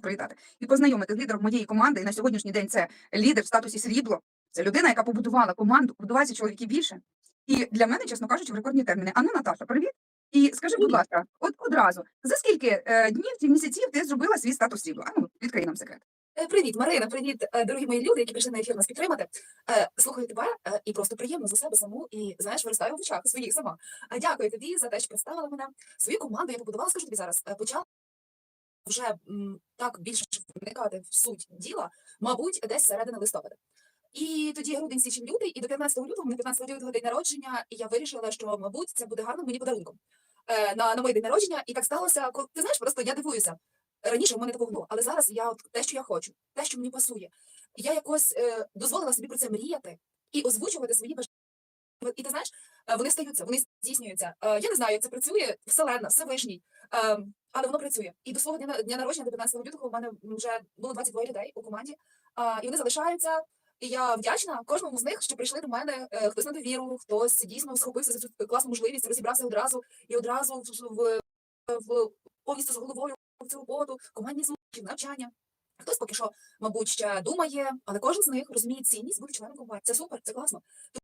привітати і познайомити з лідером моєї команди. І на сьогоднішній день це лідер в статусі срібло. Це людина, яка побудувала команду, будуваються чоловіки більше. І для мене, чесно кажучи, в рекордні терміни. Ану, Наташа, привіт. І скажи, будь ласка, от одразу за скільки е, днів чи місяців ти зробила свій статус срібло? Ану, відкрий нам секрет. Е, Привіт, Марина, привіт, е, дорогі мої люди, які прийшли на ефір нас підтримати. Е, Слухаю тебе і просто приємно за себе саму і знаєш, виростаю в очах своїх сама. А дякую тобі за те, що представила мене. Свою команду я побудувала, скажу тобі зараз, почала вже так більше вникати в суть діла, мабуть, десь середина листопада. І тоді грудень, січень, лютий, і до 15 лютого, на 15 лютого день народження, і я вирішила, що, мабуть, це буде гарним мені подарунком е, на, на мій день народження. І так сталося, коли ти знаєш, просто я дивуюся. Раніше в мене такого було, але зараз я от те, що я хочу, те, що мені пасує. Я якось е, дозволила собі про це мріяти і озвучувати свої бажання. І ти знаєш, вони стаються, вони здійснюються. Е, я не знаю, як це працює Вселенна, Всевишній, е, але воно працює. І до свого дня, дня народження, до 15 лютого, у мене вже було 22 людей у команді, і вони залишаються. І я вдячна кожному з них, що прийшли до мене. е, Хтось на довіру, хтось дійсно схопився за цю класну можливість, розібрався одразу і одразу в, в, повністю з головою в цю роботу, командні зустрічі, навчання. Хтось поки що, мабуть, ще думає, але кожен з них розуміє цінність бути членом компанії. Це супер, це класно.